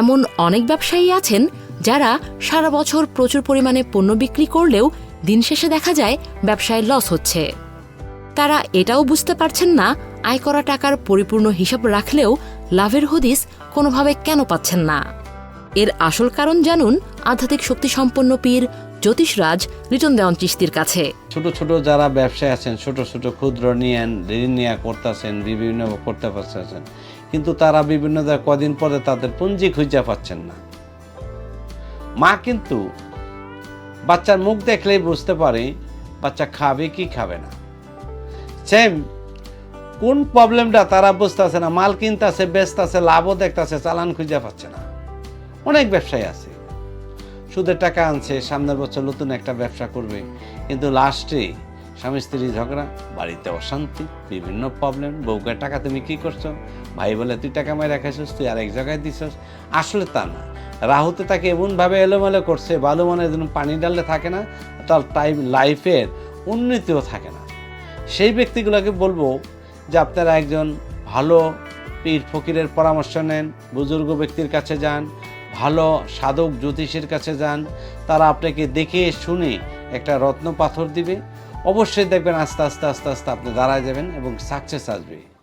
এমন অনেক ব্যবসায়ী আছেন যারা সারা বছর প্রচুর পরিমাণে পণ্য বিক্রি করলেও দিন শেষে দেখা যায় ব্যবসায় লস হচ্ছে। তারা এটাও বুঝতে পারছেন না আয় করা টাকার পরিপূর্ণ হিসাব রাখলেও লাভের হদিস কোনোভাবে কেন পাচ্ছেন না। এর আসল কারণ জানুন আধ্যাত্মিক শক্তিসম্পন্ন পীর জ্যোতিষরাজ লিটন দেওয়ান চিস্তির কাছে। ছোট ছোট যারা ব্যবসায় আছেন, ছোট ছোট ক্ষুদ্র নিয়েন ঋণ নিয়ে করতেছেন, বিভিন্ন করতে পারতেছেন, কিন্তু তারা বিভিন্ন কদিন পরে তাদের পুঞ্জি খুঁজে পাচ্ছেন না। মা কিন্তু বাচ্চার মুখ দেখলেই বুঝতে পারে বাচ্চা খাবে কি খাবে না। সেম কোন প্রবলেমটা তারা বুঝতেছে না, মাল কিনতেছে, বেচতেছে, লাভও দেখতেছে, চালান খুঁজে পাচ্ছে না। অনেক ব্যবসায়ী আছে। সুদের টাকা আনছে, সামনের বছর নতুন একটা ব্যবসা করবে। কিন্তু লাস্টে স্বামী স্ত্রী ঝগড়া, বাড়িতে অশান্তি, বিভিন্ন প্রবলেম বউকে টাকা তুমি কি করছ? ভাই বলে, তুই টাকা মাই রাখাইছিস তুই আরেক জায়গায় দিছস। আসলে তা না। রাহুতে তাকে এমনভাবে এলোমেলো করছে বালু মানে যেন পানি ডাললে থাকে না, তার টাইম লাইফের উন্নতিও থাকে না। সেই ব্যক্তিগুলোকে বলব যে আপনারা একজন ভালো পীর ফকিরের পরামর্শ নেন, বুজুর্গ ব্যক্তির কাছে যান ভালো সাধক জ্যোতিষের কাছে যান, তারা আপনাকে দেখে শুনে একটা রত্ন পাথর দিবে। অবশ্যই দেখবেন আস্তে আস্তে আস্তে আস্তে আপনি দাঁড়ায় যাবেন এবং সাকসেস আসবে।